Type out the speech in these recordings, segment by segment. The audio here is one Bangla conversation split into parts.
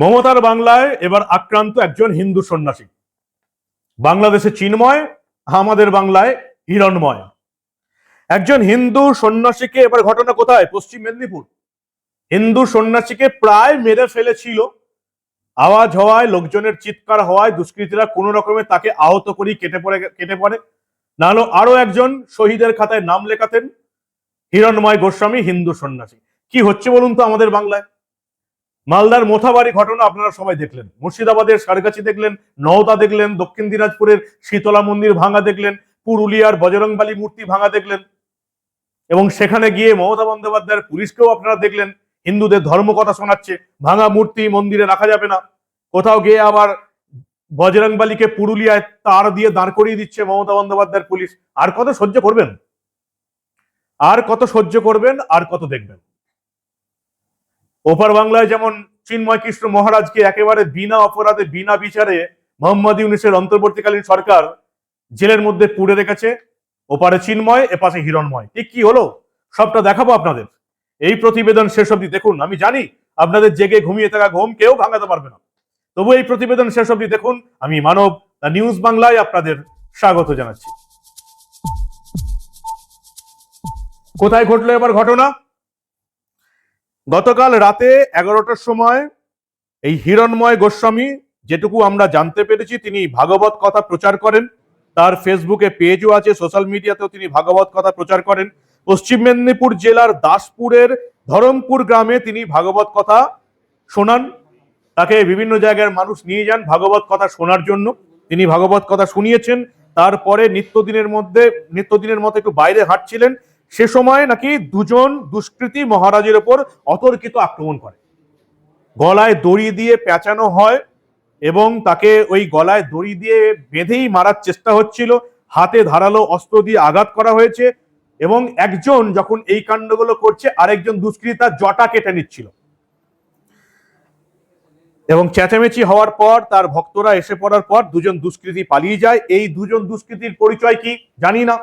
মমতার বাংলায় এবার আক্রান্ত একজন হিন্দু সন্ন্যাসী। বাংলাদেশে চিন্ময়, আমাদের বাংলায় হিরণময়। একজন হিন্দু সন্ন্যাসীকে এবার ঘটনা কোথায়? পশ্চিম মেদিনীপুর। হিন্দু সন্ন্যাসীকে প্রায় মেরে ফেলেছিল। আওয়াজ হওয়ায়, লোকজনের চিৎকার হওয়ায় দুষ্কৃতীরা কোনো রকমে তাকে আহত করি কেটে পড়ে কেটে পড়ে। নাহলে আরও একজন শহীদের খাতায় নাম লেখাতেন হিরণময় গোস্বামী, হিন্দু সন্ন্যাসী। কি হচ্ছে বলুন তো আমাদের বাংলায়? মালদার মোথাবাড়ি ঘটনা আপনারা সবাই দেখলেন। মুর্শিদাবাদের সারগাছি দেখলেন, নওদা দেখলেন, দক্ষিণ দিনাজপুরের শীতলা মন্দির ভাঙা দেখলেন, পুরুলিয়ার বজরংবালী মূর্তি ভাঙা দেখলেন। এবং সেখানে গিয়ে মমতা বন্দ্যোপাধ্যায়ের পুলিশকেও আপনারা দেখলেন হিন্দুদের ধর্ম কথা শোনাচ্ছে, ভাঙা মূর্তি মন্দিরে রাখা যাবে না। কোথাও গিয়ে আবার বজরংবালীকে পুরুলিয়ায় তার দিয়ে দাঁড় করিয়ে দিচ্ছে মমতা বন্দ্যোপাধ্যায়ের পুলিশ। আর কত সহ্য করবেন? আর কত সহ্য করবেন, আর কত দেখবেন? ওপার বাংলায় যেমন চিন্ময় কৃষ্ণ মহারাজকে একেবারে বিনা অপরাধে, বিনা বিচারে মোহাম্মদ ইউনিসের অন্তর্বর্তীকালীন সরকার জেলের মধ্যে পুড়ে রেখেছে। ওপারে চিন্ময়, এপাশে হিরণময়। ঠিক কি হলো? সবটা দেখাবো আপনাদের। এই প্রতিবেদন শেষ অবধি দেখুন। আমি জানি আপনাদের জেগে ঘুমিয়ে থাকা ঘুম কেউ ভাঙাতে পারবে না। তবু এই প্রতিবেদন শেষ অবধি দেখুন। আমি মানব, দ্য নিউজ বাংলায় আপনাদের স্বাগত জানাচ্ছি। কোথায় ঘটলো এবার ঘটনা? গতকাল রাতে এগারোটার সময় এই হিরণময় গোস্বামী, যেটুকু আমরা জানতে পেরেছি, তিনি ভাগবত কথা প্রচার করেন। তার ফেসবুকে পেজও আছে, সোশ্যাল মিডিয়াতেও তিনি ভাগবত কথা প্রচার করেন। পশ্চিম মেদিনীপুর জেলার দাসপুরের ধরমপুর গ্রামে তিনি ভাগবত কথা শোনান। তাকে বিভিন্ন জায়গার মানুষ নিয়ে যান ভাগবত কথা শোনার জন্য। তিনি ভাগবত কথা শুনিয়েছেন। তারপরে নিত্যদিনের মধ্যে, নিত্যদিনের মতো একটু বাইরে হাঁটছিলেন। সে সময় নাকি দুজন দুষ্কৃতী মহারাজের ওপর অতর্কিত আক্রমণ করে। গলায় দড়ি দিয়ে পেঁচানো হয় এবং তাকে ওই গলায় দড়ি দিয়ে বেঁধেই মারার চেষ্টা হচ্ছিল। হাতে ধারালো অস্ত্র দিয়ে আঘাত করা হয়েছে। এবং একজন যখন এই কাণ্ডগুলো করছে, আরেকজন দুষ্কৃতী তার জটা কেটে নিচ্ছিল। এবং চেঁচামেচি হওয়ার পর, তার ভক্তরা এসে পড়ার পর দুজন দুষ্কৃতী পালিয়ে যায়। এই দুজন দুষ্কৃতীর পরিচয় কি? জানি না।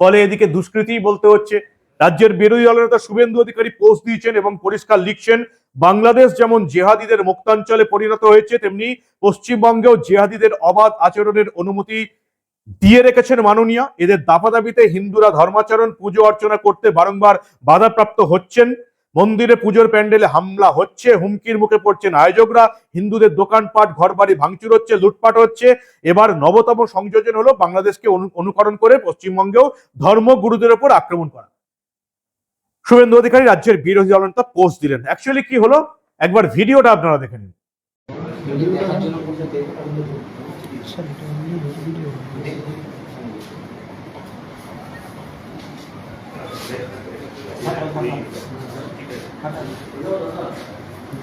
ফলে এদিকে দুষ্কৃতী বলতে হচ্ছে, রাজ্যের বিরোধী দলনেতা শুভেন্দু অধিকারী পোস্ট দিয়েছেন এবং পরিষ্কার লিখছেন, বাংলাদেশ যেমন জেহাদিদের মুক্তাঞ্চলে পরিণত হয়েছে, তেমনি পশ্চিমবঙ্গেও জেহাদিদের অবাধ আচরণের অনুমতি দিয়ে রেখেছেন মাননীয়া। এদের দাপাদাবিতে হিন্দুরা ধর্মাচরণ, পুজো অর্চনা করতে বারংবার বাধাপ্রাপ্ত হচ্ছেন। মন্দিরে পুজোর প্যান্ডেলে হামলা হচ্ছে, হুমকির মুখে পড়ছেন আয়োজকরা। হিন্দুদের দোকানপাট, ঘরবাড়ি ভাঙচুর হচ্ছে, লুটপাট হচ্ছে। এবার নবতম সংযোজন হলো বাংলাদেশকে অনুকরণ করে পশ্চিমবঙ্গেও ধর্মগুরুদের ওপর আক্রমণ করা। শুভেন্দু অধিকারী রাজ্যের বিরোধী দলনেতা পোস্ট দিলেন। অ্যাকচুয়ালি কি হলো? একবার ভিডিওটা আপনারা দেখে নিন।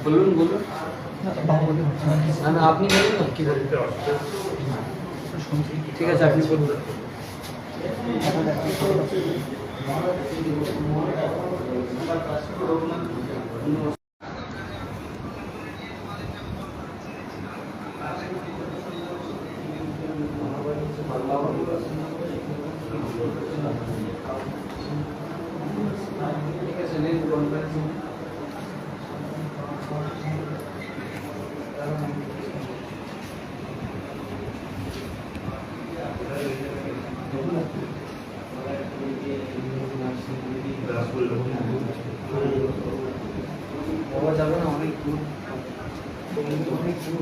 বলুন বলুন। না না আপনি বলুন না কি বলুন। ঠিক আছে আপনি বলুন। ঠিক আছে নিন কনফারেন্স বাবা যাবে না অনেক দূর অনেক দূর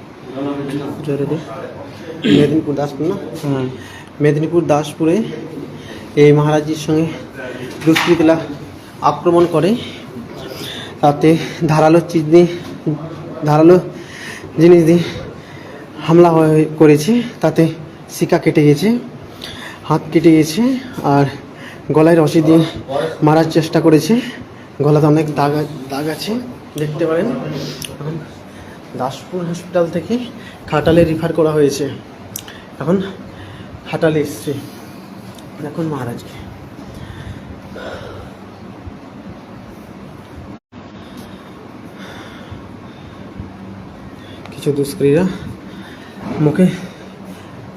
মেদিনীপুর দাসপুর না? হ্যাঁ। মেদিনীপুর দাসপুরে এই মহারাজজির সঙ্গে দুষ্কৃতীরা আক্রমণ করে। তাতে ধারালো চিজ দিয়ে ধারালো জিনিস দিয়ে হামলা হয়ে- করেছে। তাতে শিকা কেটে গেছে হাত কেটে গেছে আর গলায় রশি দিয়ে মারার চেষ্টা করেছে। গলাতে অনেক দাগ দাগ আছে দেখতে পারেন। দাসপুর হসপিটাল থেকে খাটালে রিফার করা হয়েছে। এখন খাটালে এসছে। এখন মহারাজকে কিছু দুষ্কৃতীরা মুখে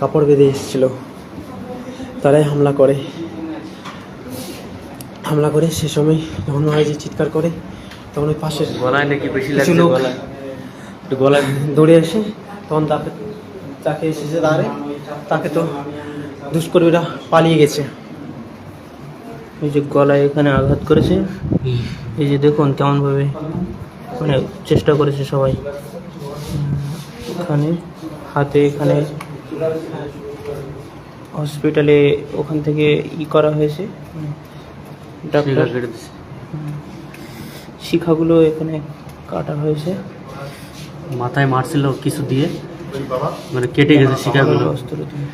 কাপড় বেঁধে এসেছিল। তারাই হামলা করে। হামলা করে সে সময় যখন মহারাজি চিৎকার করে তখন ওই পাশের গলায় নাকি বেশি লাগছে গলায়? একটু গলায় দৌড়ে এসে তখন তাকে তাকে এসেছে দাঁড়ে তাকে তো দুষ্কর্মীরা পালিয়ে গেছে। এই যে গলায় এখানে আঘাত করেছে এই যে দেখুন কেমন ভাবে মানে চেষ্টা করেছে সবাই। এখানে হাতে এখানে হসপিটালে ওখান থেকে ই করা হয়েছে। ডাক্তার শিখাগুলো এখানে কাটা হয়েছে। মাথায় মারছিল কিছু দিয়ে মানে কেটে গেছে শিখাগুলো অস্ত্র দিয়ে।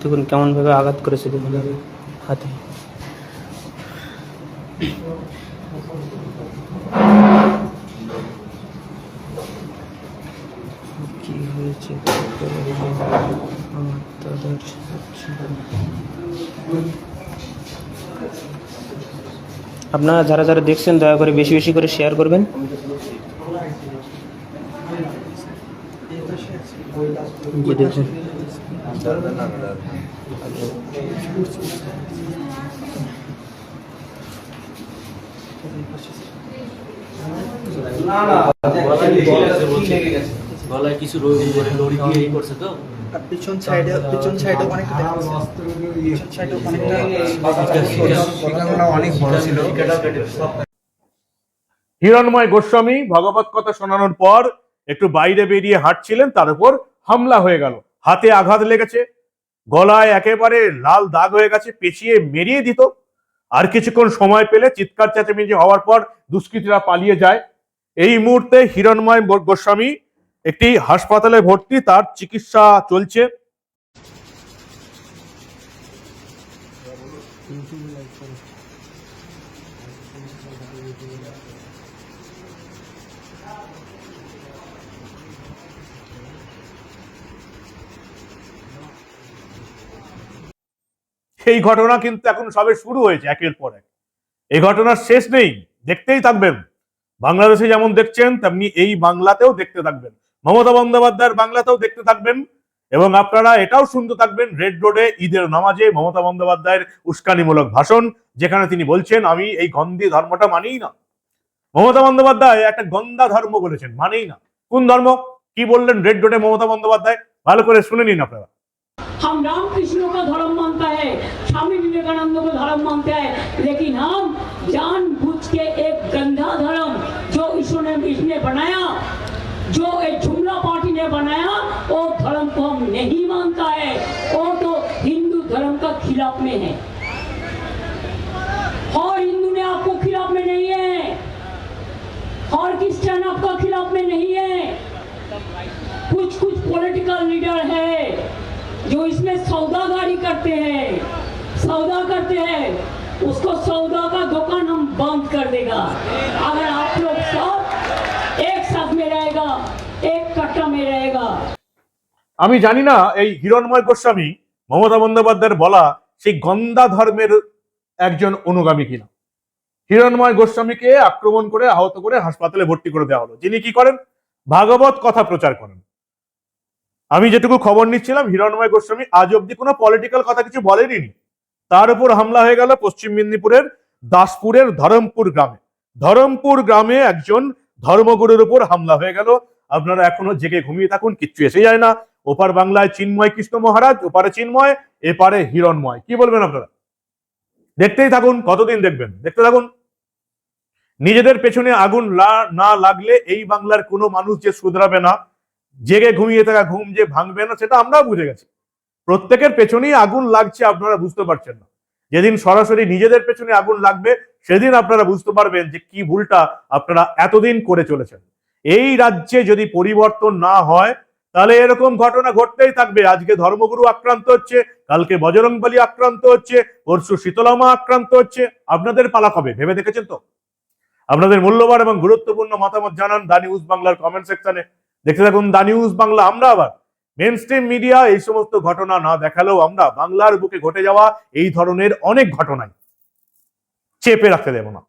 দেখুন কেমন ভাবে আঘাত করেছে দেখুন হাতে কি হয়েছে আমার দাদার আপনারা যারা যারা দেখছেন দয়া করে বেশি বেশি করে শেয়ার করবেন। দেখুন। গলায় কিছু রোগ করে লড়ি দিয়ে এই করছে তো আর পিছন সাইডে পিছন সাইডে অনেকটা দেখা যাচ্ছে। পিছন সাইডে অনেকটা শিকাগুলো অনেক বড় ছিল হিরণময় গোস্বামী ভগবত কথা শোনানোর পর একটু বাইরে বেরিয়ে হাঁটছিলেন তার উপর হামলা হয়ে গেল হাতে আঘাত লেগেছে গলায় একেবারে লাল দাগ হয়ে গেছে পেঁচিয়ে মেরিয়ে দিত আর কিছুক্ষণ সময় পেলে চিৎকার চেঁচামেচি হওয়ার পর দুষ্কৃতীরা পালিয়ে যায় এই মুহূর্তে হিরণময় গোস্বামী একটি হাসপাতালে ভর্তি, তার চিকিৎসা চলছে। সেই ঘটনা কিন্তু এখন সবে শুরু হয়েছে, একের পর এক। এই ঘটনার শেষ নেই, দেখতেই থাকবেন। বাংলাদেশে যেমন দেখছেন, তেমনি এই বাংলাতেও দেখতে থাকবেন। মমতা বন্দ্যোপাধ্যায়ের বাংলাতেও দেখতে থাকবেন এবং আপনারা এটাও শুনতে থাকবেন রেড রোডে ঈদের নামাজে মমতা বন্দ্যোপাধ্যায়ের উস্কানিমূলক ভাষণ যেখানে তিনি বলছেন আমি এই গন্ধি ধর্মটা মানিই না মমতা বন্দ্যোপাধ্যায় একটা গন্দা ধর্ম বলেছেন মানেই না কোন ধর্ম কি বললেন রেড রোডে মমতা বন্দ্যোপাধ্যায় ভালো করে শুনে নিন আপনারা हम राम कृष्ण का धर्म मानता है स्वामी विवेकानंद को धर्म मानते हैं लेकिन हम जानबूझ के एक गंदा धर्म जो ईश्वर ने इसने बनाया जो एक जुमला पार्टी ने बनाया, वो धर्म को हम नहीं मानता है। वो तो हिंदू धर्म का खिलाफ में है। और हिंदू ने आपको खिलाफ में नहीं है। और क्रिश्चियन आपका खिलाफ में नहीं है। कुछ कुछ पॉलिटिकल लीडर है, जो इसमें सौदागारी करते हैं। सौदा करते हैं, उसको सौदा का दुकान हम बंद कर देगा। अगर आप एक कट्टा में रहेगा আমি জানি না এই হিরণময় গোস্বামী মমতা বন্দ্যোপাধ্যায়ের বলা সেই গন্দা ধর্মের একজন অনুগামী কিনা হিরণময় গোস্বামীকে আক্রমণ করে আহত করে হাসপাতালে ভর্তি করে দেওয়া হলো যিনি কি করেন ভাগবত কথা প্রচার করেন আমি যেটুকু খবর নিচ্ছিলাম হিরণময় গোস্বামী আজ অব্দি কোনো পলিটিক্যাল কথা কিছু বলেনি তার উপর হামলা হয়ে গেল পশ্চিম মেদিনীপুরের দাসপুরের ধরমপুর গ্রামে ধরমপুর গ্রামে একজন ধর্মগুরুর উপর হামলা হয়ে গেল আপনারা এখনও জেগে ঘুমিয়ে থাকুন, কিচ্ছু এসে যায় না। ওপার বাংলায় চিন্ময় কৃষ্ণ মহারাজ, ওপারে চিন্ময়, এপারে হিরণময়। কি বলবেন আপনারা? দেখতেই থাকুন, কতদিন দেখবেন? দেখতে থাকুন। নিজেদের পেছনে আগুন না লাগলে এই বাংলার কোনো মানুষ যে শুধরাবে না, জেগে ঘুমিয়ে থাকা ঘুম যে ভাঙবে না, সেটা আমরাও বুঝে গেছি। প্রত্যেকের পেছনেই আগুন লাগছে, আপনারা বুঝতে পারছেন না। যেদিন সরাসরি নিজেদের পেছনে আগুন লাগবে, সেদিন আপনারা বুঝতে পারবেন যে কি ভুলটা আপনারা এতদিন করে চলেছেন। এই রাজ্যে যদি পরিবর্তন না হয়, তাহলে এরকম ঘটনা ঘটতেই থাকবে। আজকে ধর্মগুরু আক্রান্ত হচ্ছে, কালকে বজরংবলী আক্রান্ত হচ্ছে, পরশু শীতলামা আক্রান্ত হচ্ছে। আপনাদের পালা কবে? ভেবে দেখেছেন তো? আপনাদের মূল্যবান এবং গুরুত্বপূর্ণ মতামত জানান দা নিউজ বাংলার কমেন্ট সেকশনে দেখতে থাকুন দা নিউজ বাংলা, আমরা আবার মেন স্ট্রিম মিডিয়া এই সমস্ত ঘটনা না দেখালেও আমরা বাংলার বুকে ঘটে যাওয়া এই ধরনের অনেক ঘটনাই চেপে রাখতে দেব না।